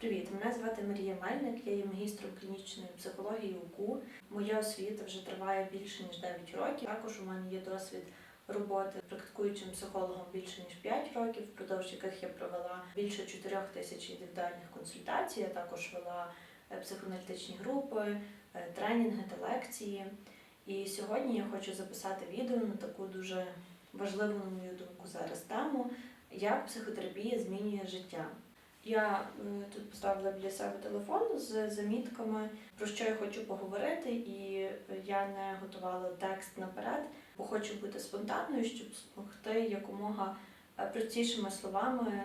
Привіт, мене звати Марія Мельник, я є магістром клінічної психології УКУ. Моя освіта вже триває більше ніж 9 років. Також у мене є досвід роботи практикуючим психологом більше ніж 5 років, впродовж яких я провела більше 4 тисяч індивідуальних консультацій. Я також вела е, психоаналітичні групи, е, тренінги та лекції. І сьогодні я хочу записати відео на таку дуже важливу, на мою думку, зараз тему, як психотерапія змінює життя. Я е, тут поставила біля себе телефон з замітками, про що я хочу поговорити, і я не готувала текст наперед, бо хочу бути спонтанною, щоб змогти якомога е, простішими словами е,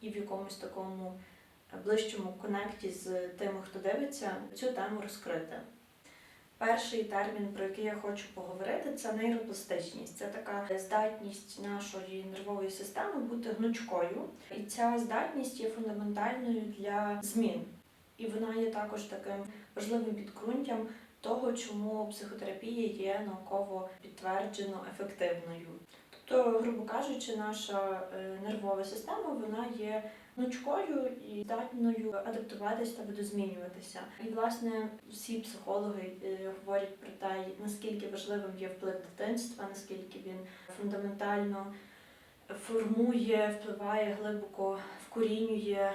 і в якомусь такому ближчому конекті з тими, хто дивиться, цю тему розкрити. Перший термін, про який я хочу поговорити, це нейропластичність. Це така здатність нашої нервової системи бути гнучкою, і ця здатність є фундаментальною для змін. І вона є також таким важливим підґрунтям того, чому психотерапія є науково підтверджено ефективною. Тобто, грубо кажучи, наша е, нервова система вона є гнучкою і здатною адаптуватися та видозмінюватися. І власне всі психологи е, говорять про те, наскільки важливим є вплив дитинства, наскільки він фундаментально формує, впливає глибоко, вкорінює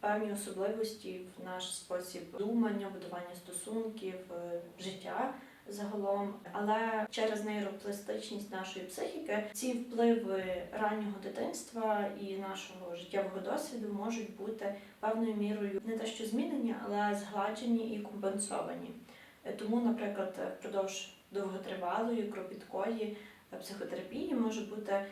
певні особливості в наш спосіб думання, будування стосунків, е, життя загалом. Але через нейропластичність нашої психіки ці впливи раннього дитинства і нашого життєвого досвіду можуть бути певною мірою не те, що змінені, але згладжені і компенсовані. Тому, наприклад, впродовж довготривалої, кропіткої психотерапії може бути е,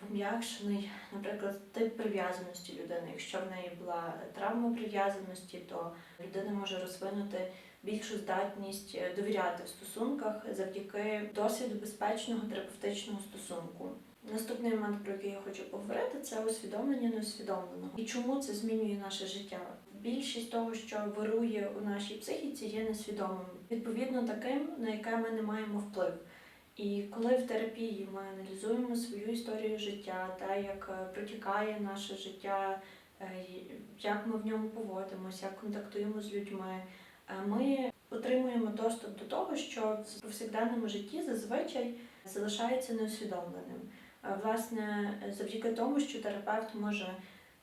пом'якшений, наприклад, тип прив'язаності людини. Якщо в неї була травма прив'язаності, то людина може розвинути більшу здатність е, довіряти в стосунках завдяки досвіду безпечного терапевтичного стосунку. Наступний момент, про який я хочу поговорити, це усвідомлення неусвідомленого. І чому це змінює наше життя? Більшість того, що вирує у нашій психіці, є несвідомим, відповідно таким, на яке ми не маємо вплив. І коли в терапії ми аналізуємо свою історію життя, те, як е, протікає наше життя, е, як ми в ньому поводимося, як контактуємо з людьми, ми отримуємо доступ до того, що в повсякденному житті зазвичай залишається неусвідомленим. Е, Власне, завдяки тому, що терапевт може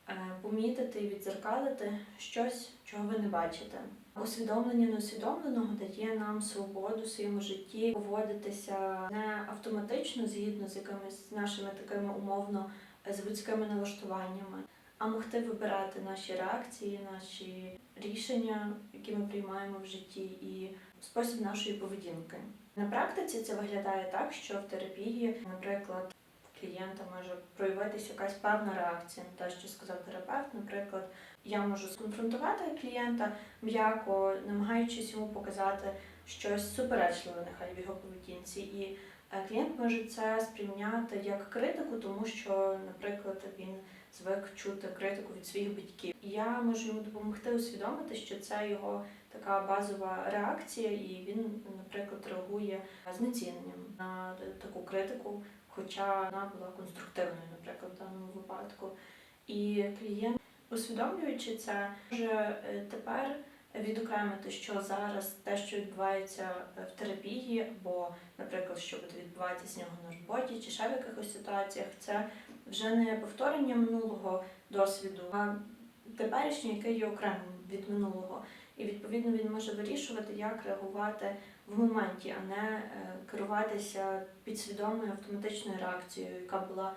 е, помітити і відзеркалити щось, чого ви не бачите. Усвідомлення неусвідомленого дає нам свободу в своєму житті поводитися не автоматично згідно з якимись нашими такими умовно е, заводськими налаштуваннями, а могти вибирати наші реакції, наші рішення, які ми приймаємо в житті, і спосіб нашої поведінки. На практиці це виглядає так, що в терапії, наприклад, клієнта може проявитися якась певна реакція на те, що сказав терапевт. Наприклад, я можу сконфронтувати клієнта м'яко, намагаючись йому показати щось суперечливе, нехай в його поведінці. І клієнт може це сприйняти як критику, тому що, наприклад, він звик чути критику від своїх батьків. Я можу йому допомогти усвідомити, що це його така базова реакція, і він, наприклад, реагує з неціненням на таку критику, хоча вона була конструктивною, наприклад, в даному випадку. І клієнт, усвідомлюючи це, може е, тепер відокремити, що зараз те, що відбувається е, в терапії, або, наприклад, що буде відбуватися з нього на роботі, чи ще в якихось ситуаціях, це вже не повторення минулого досвіду, а теперішній, який є окремим від минулого. І відповідно він може вирішувати, як реагувати в моменті, а не е, керуватися підсвідомою автоматичною реакцією, яка була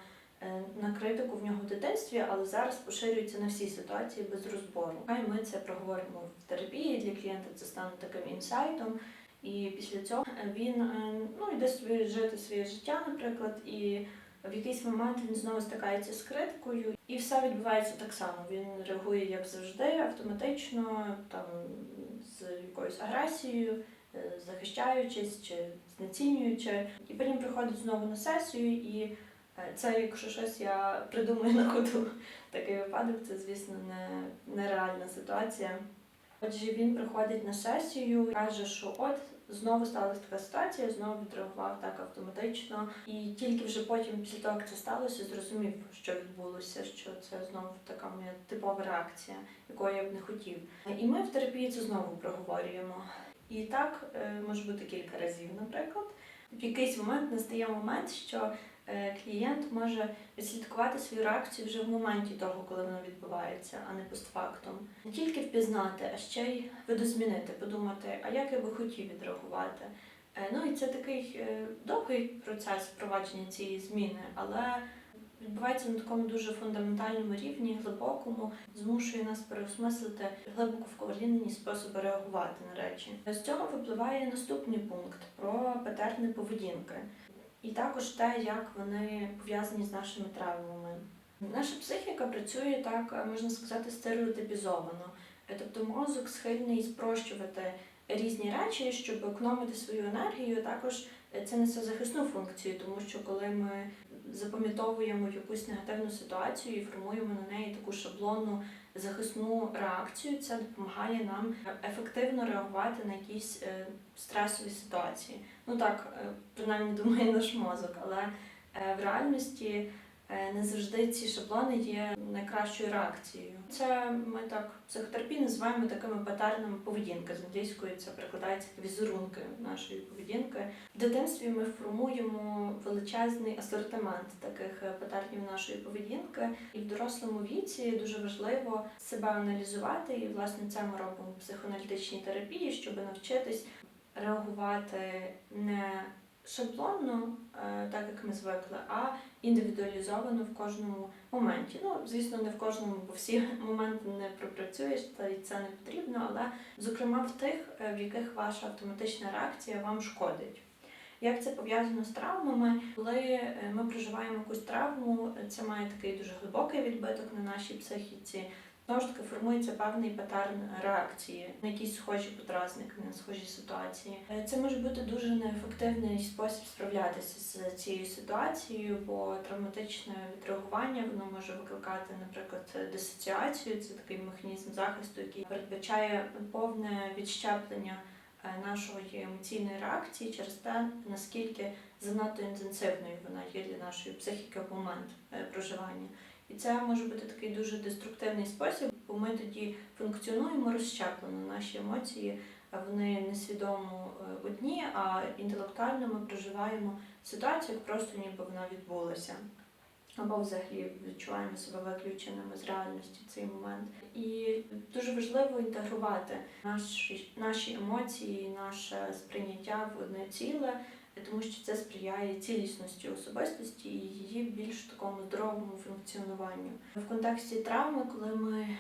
на критику в нього в дитинстві, але зараз поширюється на всі ситуації без розбору. Хай ми це проговоримо в терапії для клієнта. Це стане таким інсайтом. І після цього він е, ну, йде собі жити своє життя, наприклад, і в якийсь момент він знову стикається з критикою, і все відбувається так само. Він реагує як завжди, автоматично, там з якоюсь агресією, е, захищаючись чи знецінюючи. І потім приходить знову на сесію, і е, це, якщо щось я придумаю на ходу, такий випадок, це, звісно, не нереальна ситуація. Отже, він приходить на сесію і каже, що от Знову сталася така ситуація, знову відреагував так автоматично. І тільки вже потім, після того, як це сталося, зрозумів, що відбулося, що це знову така моя типова реакція, якої я б не хотів. І ми в терапії це знову проговорюємо. І так е, може бути кілька разів, наприклад. В якийсь момент настає момент, що е, клієнт може відслідкувати свою реакцію вже в моменті того, коли воно відбувається, а не постфактум. Не тільки впізнати, а ще й видозмінити, подумати, а як я би хотів відреагувати. Е, Ну і це такий е, довгий процес впровадження цієї зміни, але відбувається на такому дуже фундаментальному рівні, глибокому, змушує нас переосмислити глибоко вкорінені способи реагувати на речі. З цього випливає наступний пункт про патерни поведінки, і також те, як вони пов'язані з нашими травмами. Наша психіка працює так, можна сказати, стереотипізовано. Тобто мозок схильний спрощувати різні речі, щоб економити свою енергію. Також це несе захисну функцію, тому що коли ми запам'ятовуємо якусь негативну ситуацію і формуємо на неї таку шаблонну захисну реакцію, це допомагає нам ефективно реагувати на якісь е, стресові ситуації. Ну так, е, принаймні думає наш мозок, але е, в реальності не завжди ці шаблони є найкращою реакцією. Це ми так психотерапії називаємо такими патернами поведінки. З англійської це прикладається візерунки нашої поведінки. В дитинстві ми формуємо величезний асортимент таких е, патернів нашої поведінки, і в дорослому віці дуже важливо себе аналізувати. І власне це ми робимо в психоаналітичній терапії, щоб навчитись реагувати не шаблонно, е, так як ми звикли, а індивідуалізовано в кожному моменті. Ну, звісно, не в кожному, бо всі моменти не пропрацюєш, та й це не потрібно, але зокрема в тих, е, в яких ваша автоматична реакція вам шкодить. Як це пов'язано з травмами? Коли е, ми проживаємо якусь травму, це має такий дуже глибокий відбиток на нашій психіці. Знову ж таки формується певний патерн реакції на якісь схожі подразники, на схожі ситуації. Е, Це може бути дуже неефективний спосіб справлятися з цією ситуацією, бо травматичне відреагування воно може викликати, наприклад, дисоціацію. Це такий механізм захисту, який передбачає повне відщеплення е, нашої емоційної реакції через те, наскільки занадто інтенсивною вона є для нашої психіки в момент е, проживання. І це може бути такий дуже деструктивний спосіб, бо ми тоді функціонуємо розщеплено. Наші емоції е, вони несвідомо е, одні, а інтелектуально ми проживаємо ситуацію, як просто ніби вона відбулася. Або взагалі відчуваємо себе виключеними з реальності в цей момент. І дуже важливо інтегрувати наші, наші емоції, наше сприйняття в одне ціле, тому що це сприяє цілісності особистості і її більш такому здоровому функціонуванню. В контексті травми, коли ми е,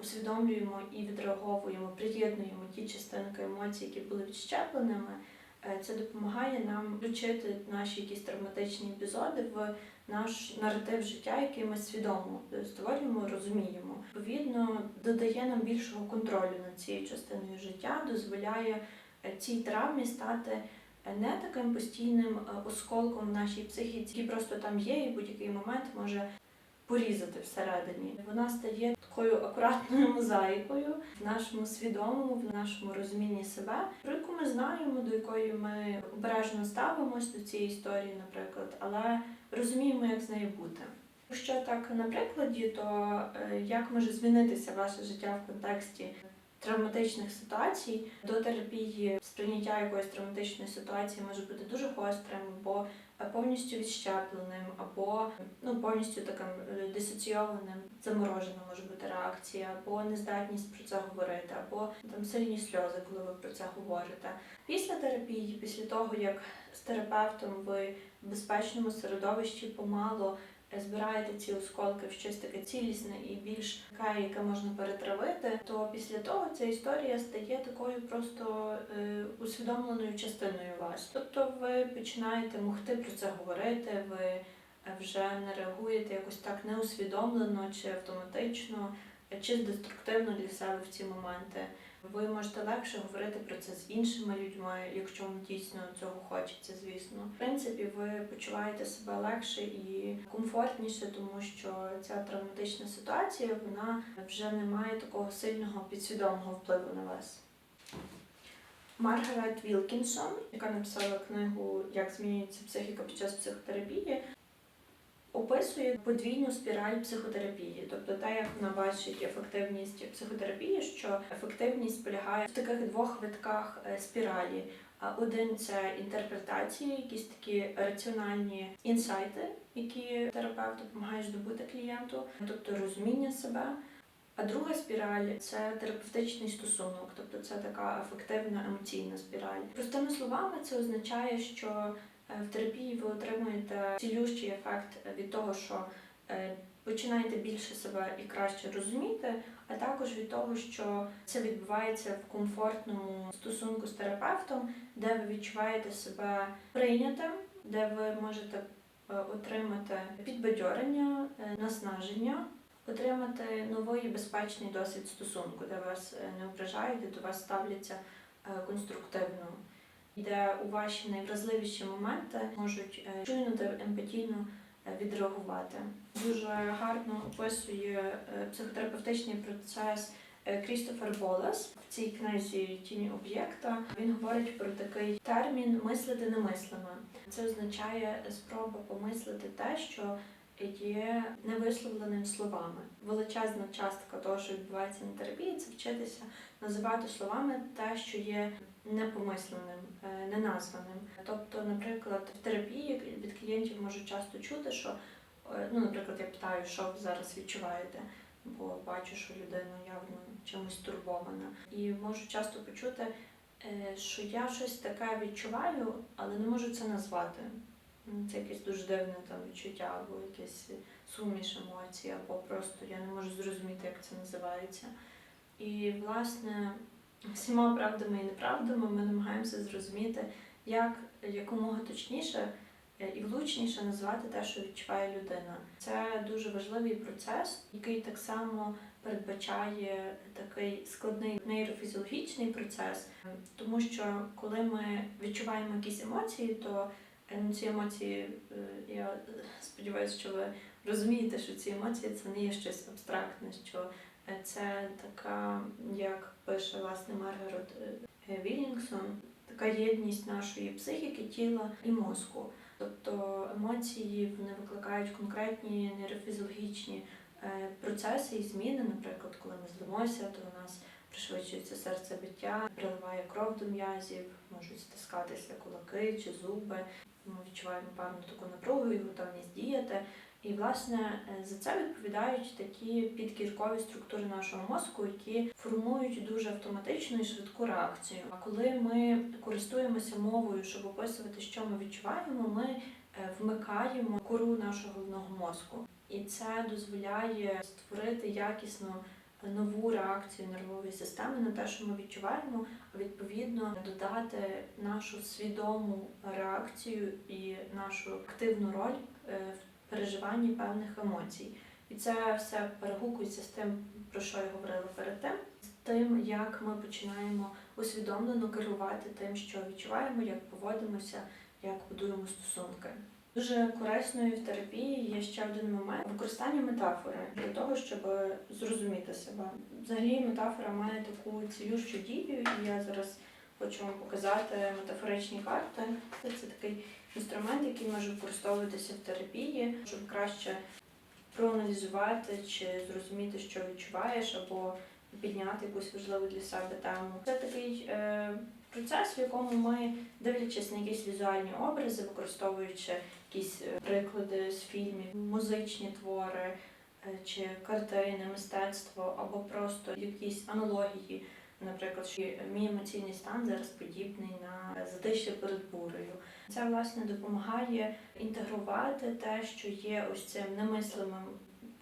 усвідомлюємо і відреаговуємо, приєднуємо ті частинки емоцій, які були відщепленими, е, це допомагає нам включити наші якісь травматичні епізоди в наш наратив життя, який ми свідомо створюємо, розуміємо. Відповідно, додає нам більшого контролю над цією частиною життя, дозволяє е, цій травмі стати не таким постійним е, осколком в нашій психіці, який просто там є, і будь-який момент може порізати всередині. Вона стає такою акуратною мозаїкою в нашому свідомому, в нашому розумінні себе, про яку ми знаємо, до якої ми обережно ставимось до цієї історії, наприклад, але розуміємо, як з нею бути. Якщо так на прикладі, то е, як може змінитися ваше життя в контексті травматичних ситуацій до терапії сприйняття якоїсь травматичної ситуації може бути дуже гострим, або повністю відщепленим, або ну повністю таким е, дисоційованим, заморожена може бути реакція, або нездатність про це говорити, або там сильні сльози, коли ви про це говорите. Після терапії, після того як з терапевтом ви в безпечному середовищі помало збираєте ці осколки в щось таке цілісне і більш таке, яке можна перетравити, то після того ця історія стає такою просто е, усвідомленою частиною вас. Тобто ви починаєте могти про це говорити, ви е, вже не реагуєте якось так неусвідомлено чи автоматично, чи деструктивно для себе в ці моменти. Ви можете легше говорити про це з іншими людьми, якщо вам дійсно цього хочеться, звісно. В принципі, ви почуваєте себе легше і комфортніше, тому що ця травматична ситуація вона вже не має такого сильного підсвідомого впливу на вас. Маргарет Вілкінсон, яка написала книгу Як змінюється психіка під час психотерапії, описує подвійну спіраль психотерапії, тобто те, як вона бачить ефективність психотерапії, що ефективність полягає в таких двох витках е, спіралі. Один це інтерпретації, якісь такі раціональні інсайти, які терапевт допомагає здобути клієнту, тобто розуміння себе. А друга спіраль це терапевтичний стосунок, тобто це така ефективна емоційна спіраль. Простими словами, це означає, що в терапії ви отримуєте цілющий ефект від того, що е, починаєте більше себе і краще розуміти, а також від того, що це відбувається в комфортному стосунку з терапевтом, де ви відчуваєте себе прийнятим, де ви можете е, отримати підбадьорення, е, наснаження отримати новий безпечний досвід стосунку, де вас е, не ображають, де до вас ставляться е, конструктивно, де у ваші найвразливіші моменти можуть е, чуйно та емпатійно е, відреагувати. Дуже гарно описує е, психотерапевтичний процес е, Крістофер Болес в цій книзі Тіні об'єкта. Він говорить про такий термін мислити немислиме. Це означає спроба помислити те, що є невисловленим словами. Величезна частка того, що відбувається на терапії, це вчитися називати словами те, що є непомисленим, е, неназваним. Тобто, наприклад, в терапії від клієнтів можу часто чути, що е, ну, наприклад, я питаю, що ви зараз відчуваєте, бо бачу, що людина явно чимось турбована. І можу часто почути, е, що я щось таке відчуваю, але не можу це назвати. Ну, Це якесь дуже дивне там відчуття, або якесь суміш емоцій, або просто я не можу зрозуміти, як це називається. І, власне, всіма правдами і неправдами ми намагаємося зрозуміти, як якомога точніше е, і влучніше назвати те, що відчуває людина. Це дуже важливий процес, який так само передбачає такий складний нейрофізіологічний процес, тому що коли ми відчуваємо якісь емоції, то Е, Ці емоції, е, я сподіваюся, що ви розумієте, що ці емоції це не є щось абстрактне, що це така, як пише власне Маргарет е, Віллінгсон, така єдність нашої психіки, тіла і мозку. Тобто емоції вони викликають конкретні нейрофізіологічні е, процеси і зміни. Наприклад, коли ми злимося, то у нас пришвидшується серцебиття, приливає кров до м'язів, можуть стискатися кулаки чи зуби. Ми відчуваємо певну таку напругу і готовність діяти. І, власне, е, за це відповідають такі підкіркові структури нашого мозку, які формують дуже автоматичну і швидку реакцію. А коли ми користуємося мовою, щоб описувати, що ми відчуваємо, ми е, вмикаємо кору нашого головного мозку. І це дозволяє створити якісну нову реакцію нервової системи на те, що ми відчуваємо, а відповідно додати нашу свідому реакцію і нашу активну роль е, в переживанні певних емоцій. І це все перегукується з тим, про що я говорила перед тим, з тим, як ми починаємо усвідомлено керувати тим, що відчуваємо, як поводимося, як будуємо стосунки. Дуже корисною в терапії є ще один момент використання метафори для того, щоб зрозуміти себе. Взагалі метафора має таку цілющу дію, і я зараз хочу вам показати метафоричні карти. Це такий інструмент, який може використовуватися в терапії, щоб краще проаналізувати чи зрозуміти, що відчуваєш, або підняти якусь важливу для себе тему. Це такий е, процес, в якому ми, дивлячись на якісь візуальні образи, використовуючи якісь е, приклади з фільмів, музичні твори е, чи картини, мистецтво, або просто якісь аналогії. Наприклад, що мій емоційний стан зараз подібний на затишя перед бурею. Це власне допомагає інтегрувати те, що є ось цим немислимим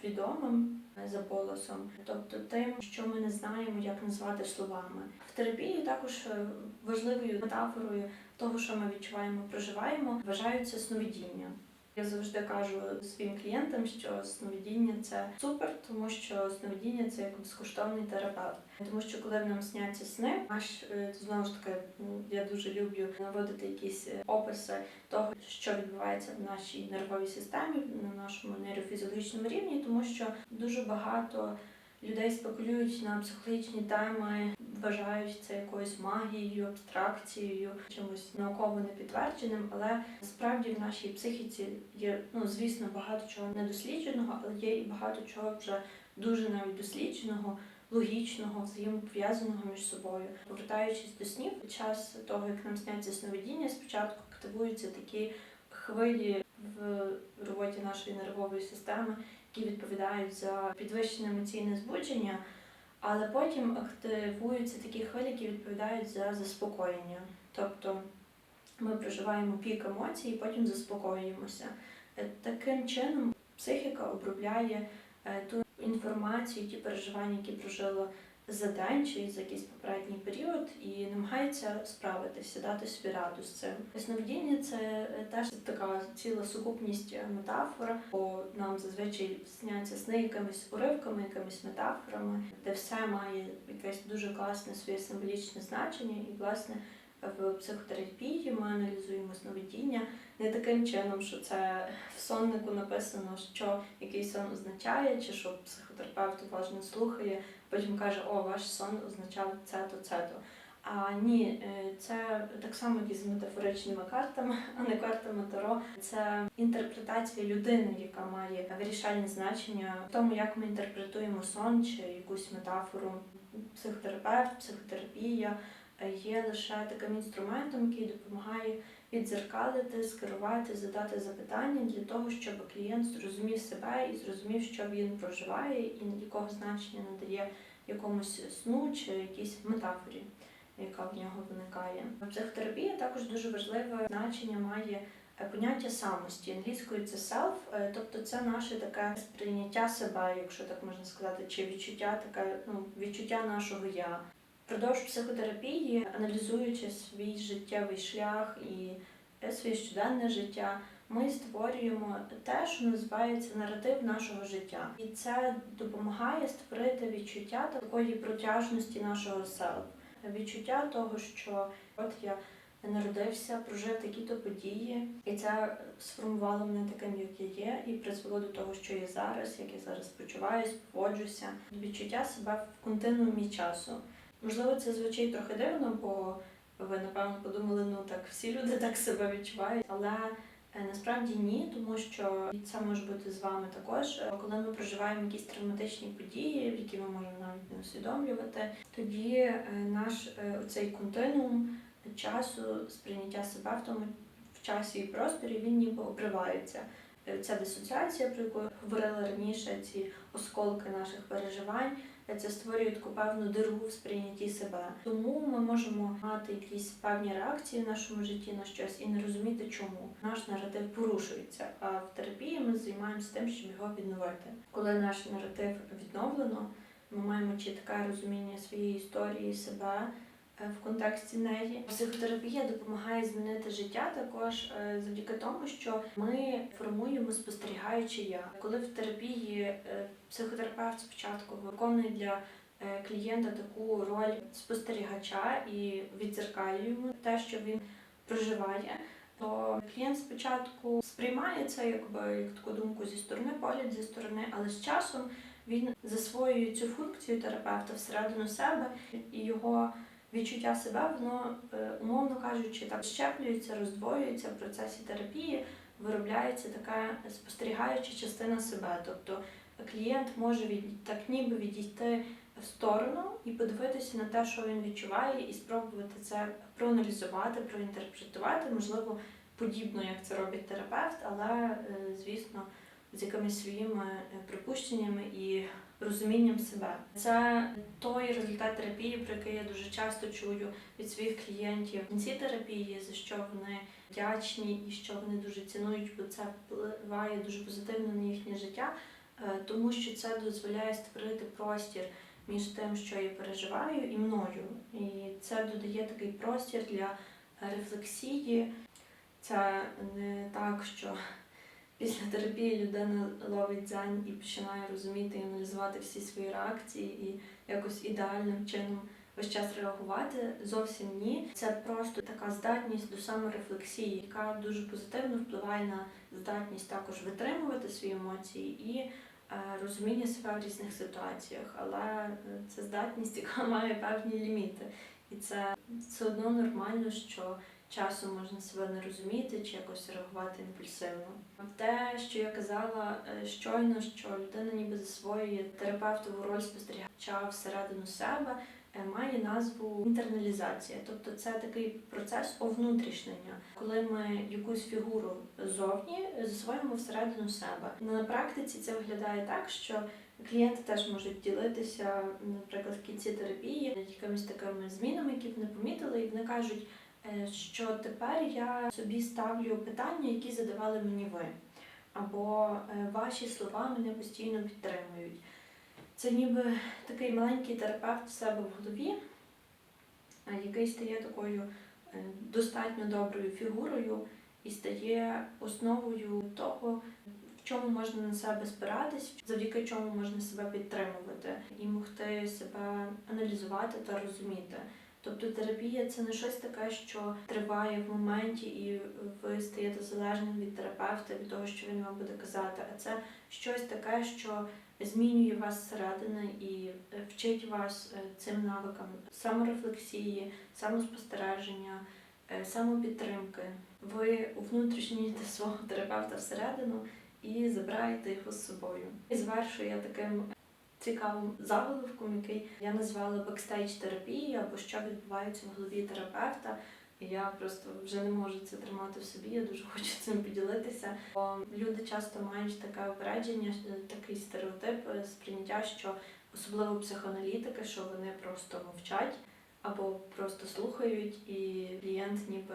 відомим за голосом, тобто тим, що ми не знаємо, як назвати словами. В терапії також е, важливою метафорою того, що ми відчуваємо, проживаємо, вважаються сновидіння. Я завжди кажу своїм клієнтам, що сновидіння це супер, тому що сновидіння це як безкоштовний терапевт. Тому що коли нам сняться сни, аж е, знову ж таки ну, я дуже люблю наводити якісь е, описи того, що відбувається в нашій нервовій системі, на нашому нейрофізіологічному рівні, тому що дуже багато людей спекулюють на психологічні теми вважають це якоюсь магією, абстракцією, чимось науково непідтвердженим, але насправді в нашій психіці є, ну звісно, багато чого недослідженого, але є і багато чого вже дуже навіть дослідженого, логічного, взаємопов'язаного між собою. Повертаючись до снів, під час того, як нам сняться сновидіння, спочатку активуються такі хвилі в роботі нашої нервової системи, які відповідають за підвищене емоційне збудження. Але потім активуються такі хвилі, які відповідають за заспокоєння. Тобто ми проживаємо пік емоцій і потім заспокоюємося. Е, Таким чином психіка обробляє е, ту інформацію, ті переживання, які прожила за день чи за якийсь попередній період, і намагається справитися, дати собі раду з цим. Сновидіння це теж така ціла сукупність метафор, бо нам зазвичай сняться сни якимись уривками, якимись метафорами, де все має якесь дуже класне своє символічне значення, і власне. В психотерапії ми аналізуємо сновидіння не таким чином, що це в соннику написано, що який сон означає, чи що психотерапевт уважно слухає, потім каже, о, ваш сон означав це-то, це-то. А ні, е, це так само як і з метафоричними картами, а не картами Таро. Це інтерпретація людини, яка має вирішальне значення в тому, як ми інтерпретуємо сон чи якусь метафору. Психотерапевт, психотерапія е, є лише таким інструментом, який допомагає відзеркалити, скерувати, задати запитання для того, щоб клієнт зрозумів себе і зрозумів, що він проживає, і якого значення надає якомусь сну чи якійсь метафорі, яка в нього виникає. Психотерапія також дуже важливе значення має поняття самості. Англійською це self, е, тобто це наше таке сприйняття себе, якщо так можна сказати, чи відчуття таке, ну відчуття нашого я. Впродовж психотерапії, аналізуючи свій життєвий шлях і е, своє щоденне життя, ми створюємо те, що називається наратив нашого життя, і це допомагає створити відчуття такої протяжності нашого селф, відчуття того, що от я народився, прожив такі-то події, і це сформувало мене таким, як я є, і призвело до того, що я зараз, як я зараз почуваюсь, поводжуся, відчуття себе в континуумі часу. Можливо, це звучить трохи дивно, бо ви напевно подумали, ну так всі люди так себе відчувають, але е, насправді ні, тому що це може бути з вами також. Коли ми проживаємо якісь травматичні події, які ми можемо навіть не усвідомлювати, тоді е, наш е, оцей континуум часу сприйняття себе в тому в часі і просторі він ніби обривається. Ця дисоціація, про яку говорила раніше, ці осколки наших переживань, це створює таку певну диргу в сприйнятті себе. Тому ми можемо мати якісь певні реакції в нашому житті на щось і не розуміти, чому наш наратив порушується. А в терапії ми займаємося тим, щоб його відновити. Коли наш наратив відновлено, ми маємо чітке розуміння своєї історії себе. Е, В контексті неї психотерапія допомагає змінити життя також е, завдяки тому, що ми формуємо спостерігаючи я. Коли в терапії е, психотерапевт спочатку виконує для клієнта таку роль спостерігача і відзеркалює йому те, що він проживає, то клієнт спочатку сприймає це якби як таку думку зі сторони, погляд зі сторони, але з часом він засвоює цю функцію терапевта всередину себе і його відчуття себе, воно, е, умовно кажучи, так щеплюється, роздвоюється в процесі терапії, виробляється така спостерігаюча частина себе. Тобто клієнт може від так ніби відійти в сторону і подивитися на те, що він відчуває, і спробувати це проаналізувати, проінтерпретувати, можливо, подібно, як це робить терапевт, але е, звісно, з якимись своїми е, припущеннями і розумінням себе. Це той результат терапії, про який я дуже часто чую від своїх клієнтів кінці терапії, за що вони вдячні і що вони дуже цінують, бо це впливає дуже позитивно на їхнє життя, е, тому що це дозволяє створити простір між тим, що я переживаю, і мною. І це додає такий простір для рефлексії. Це не так, що після терапії людина ловить дзень і починає розуміти і аналізувати всі свої реакції і якось ідеальним чином весь час реагувати. Зовсім ні. Це просто така здатність до саморефлексії, яка дуже позитивно впливає на здатність також витримувати свої емоції і е, розуміння себе в різних ситуаціях, але е, це здатність, яка має певні ліміти. І це все одно нормально, що часом можна себе не розуміти чи якось реагувати імпульсивно. Те, що я казала е, щойно, що людина ніби засвоює терапевтову роль спостерігача всередину себе, е, має назву інтерналізація. Тобто це такий процес овнутрішнення, коли ми якусь фігуру зовні засвоюємо всередину себе. На практиці це виглядає так, що клієнти теж можуть ділитися, наприклад, в кінці терапії якимись такими змінами, які вони помітили, і вони кажуть, що тепер я собі ставлю питання, які задавали мені ви. Або е, ваші слова мене постійно підтримують. Це ніби такий маленький терапевт в себе в голові, е, який стає такою е, достатньо доброю фігурою і стає основою того, в чому можна на себе спиратись, завдяки чому можна себе підтримувати і могти себе аналізувати та розуміти. Тобто терапія це не щось таке, що триває в моменті, і ви стаєте залежним від терапевта, від того, що він вам буде казати, а це щось таке, що змінює вас зсередини і е, вчить вас е, цим навикам саморефлексії, самоспостереження, е, самопідтримки. Ви внутрішньоїте свого терапевта всередину і забираєте його з собою. І звершую я таким цікавим заголовком, який я назвала бекстейдж терапії або що відбувається в голові терапевта. Я просто вже не можу це тримати в собі. Я дуже хочу цим поділитися. Бо люди часто мають таке упередження, такий стереотип е, сприйняття, що особливо психоаналітики, що вони просто мовчать або просто слухають, і клієнт ніби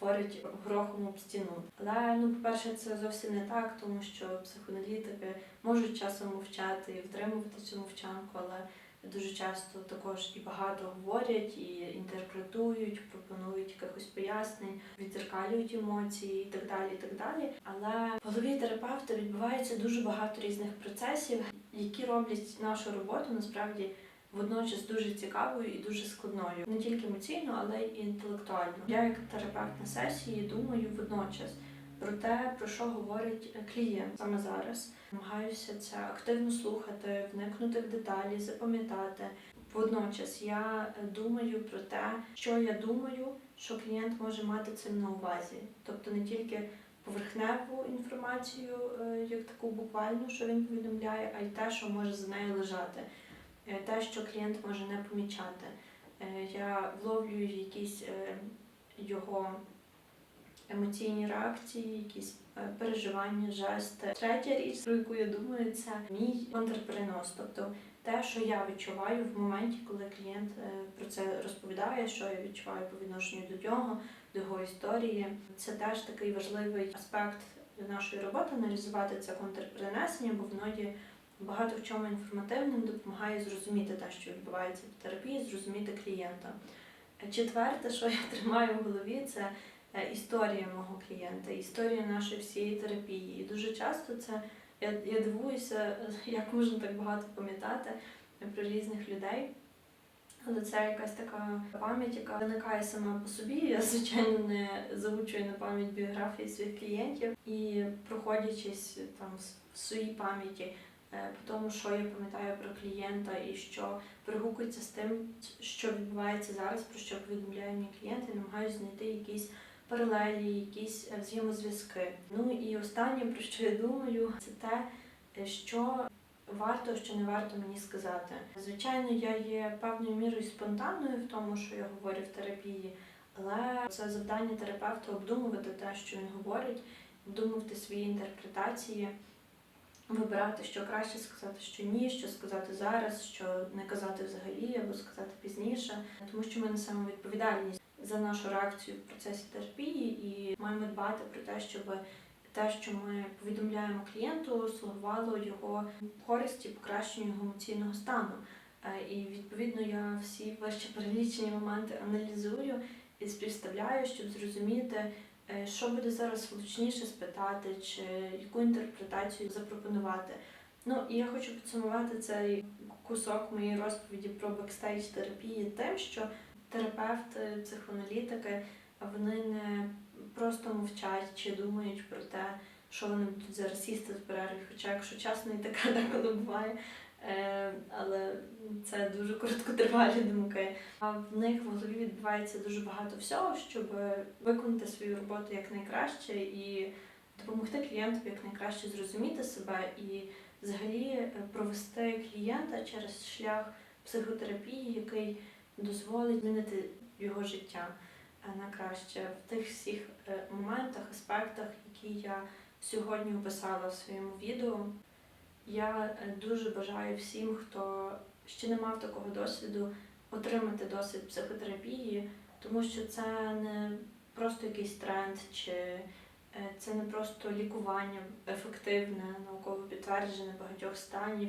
говорить грохом об стіну. Але ну, по-перше, це зовсім не так, тому що психоаналітики можуть часом мовчати і втримувати цю мовчанку, але дуже часто також і багато говорять, і інтерпретують, пропонують якихось пояснень, відзеркалюють емоції і так далі. і так далі. Але в голові терапевта відбувається дуже багато різних процесів, які роблять нашу роботу насправді водночас дуже цікавою і дуже складною, не тільки емоційно, але й інтелектуально. Я як терапевт на сесії думаю водночас про те, про що говорить клієнт саме зараз. Намагаюся це активно слухати, вникнути в деталі, запам'ятати. Водночас я думаю про те, що я думаю, що клієнт може мати цим на увазі, тобто не тільки поверхневу інформацію, е, як таку буквальну, що він повідомляє, а й те, що може за нею лежати, те, що клієнт може не помічати. Е, Я вловлюю якісь е, його емоційні реакції, якісь е, переживання, жести. Третя річ, про яку я думаю, це мій контрперенос, тобто те, що я відчуваю в моменті, коли клієнт е, про це розповідає, що я відчуваю по відношенню до нього, до його історії. Це теж такий важливий аспект нашої роботи аналізувати це контрперенесення, бо воно є багато в чому інформативним, допомагає зрозуміти те, що відбувається в терапії, зрозуміти клієнта. Е, Четверте, що я тримаю в голові, це е, історія мого клієнта, історія нашої всієї терапії. І дуже часто це я, я дивуюся, як можна так багато пам'ятати про різних людей. Але це якась така пам'ять, яка виникає сама по собі. Я, звичайно, не заучую на пам'ять біографії своїх клієнтів і проходячись там в своїй пам'яті е, по тому, що я пам'ятаю про клієнта і що перегукується з тим, що відбувається зараз, про що повідомляє мій клієнт, і намагаюся знайти якісь паралелі, якісь е, взаємозв'язки. Ну і останнє, про що я думаю, це те, е, що варто, що не варто мені сказати. Звичайно, я є певною мірою спонтанною в тому, що я говорю в терапії, але це завдання терапевта обдумувати те, що він говорить, обдумувати свої інтерпретації, вибирати, що краще сказати, що ні, що сказати зараз, що не казати взагалі або сказати пізніше, тому що ми несемо відповідальність за нашу реакцію в процесі терапії і маємо дбати про те, щоб те, що ми повідомляємо клієнту, слугувало його користі, покращенню його емоційного стану. Е, І відповідно я всі вище перелічені моменти аналізую і співставляю, щоб зрозуміти, що буде зараз влучніше спитати, чи яку інтерпретацію запропонувати. Ну і я хочу підсумувати цей кусок моєї розповіді про бекстейдж терапії тим, що терапевти, психоаналітики вони не просто мовчать чи думають про те, що вони будуть зараз сісти в перерві. Хоча, якщо чесно, і таке деколи буває. Е, але це дуже короткотривалі думки. А в них в голові відбувається дуже багато всього, щоб виконати свою роботу якнайкраще і допомогти клієнту якнайкраще зрозуміти себе і взагалі е, провести клієнта через шлях психотерапії, який дозволить змінити його життя е, на краще в тих всіх моментах, аспектах, які я сьогодні описала в своєму відео. Я е, дуже бажаю всім, хто ще не мав такого досвіду, отримати досвід психотерапії, тому що це не просто якийсь тренд, чи е, це не просто лікування ефективне, науково підтверджене багатьох станів,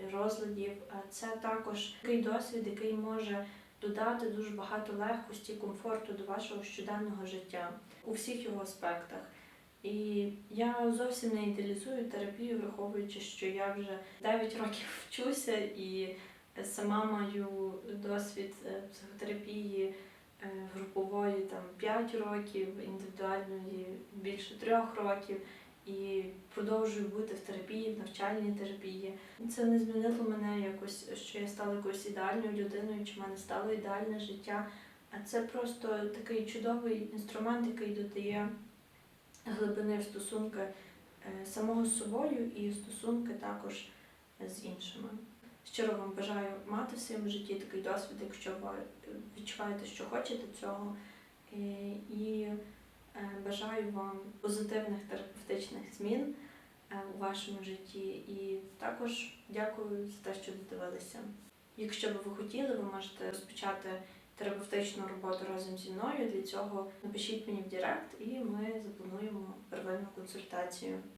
е, розладів. а Це також такий досвід, який може додати дуже багато легкості, комфорту до вашого щоденного життя у всіх його аспектах. І я зовсім не ідеалізую терапію, враховуючи, що я вже 9 років вчуся і сама маю досвід е, психотерапії е, групової там 5 років, індивідуальної більше 3 років. І продовжую бути в терапії, в навчальній терапії. Це не змінило мене якось, що я стала якоюсь ідеальною людиною, чи в мене стало ідеальне життя. А це просто такий чудовий інструмент, який додає глибини стосунки е, самого з собою і стосунки також з іншими. Щиро вам бажаю мати в своєму житті такий досвід, якщо ви відчуваєте, що хочете цього. І, і е, бажаю вам позитивних терапевтичних змін е, у вашому житті. І також дякую за те, що додивилися. Якщо б ви хотіли, ви можете розпочати терапевтичну роботу разом зі мною. Для цього напишіть мені в Директ, і ми заплануємо первинну консультацію.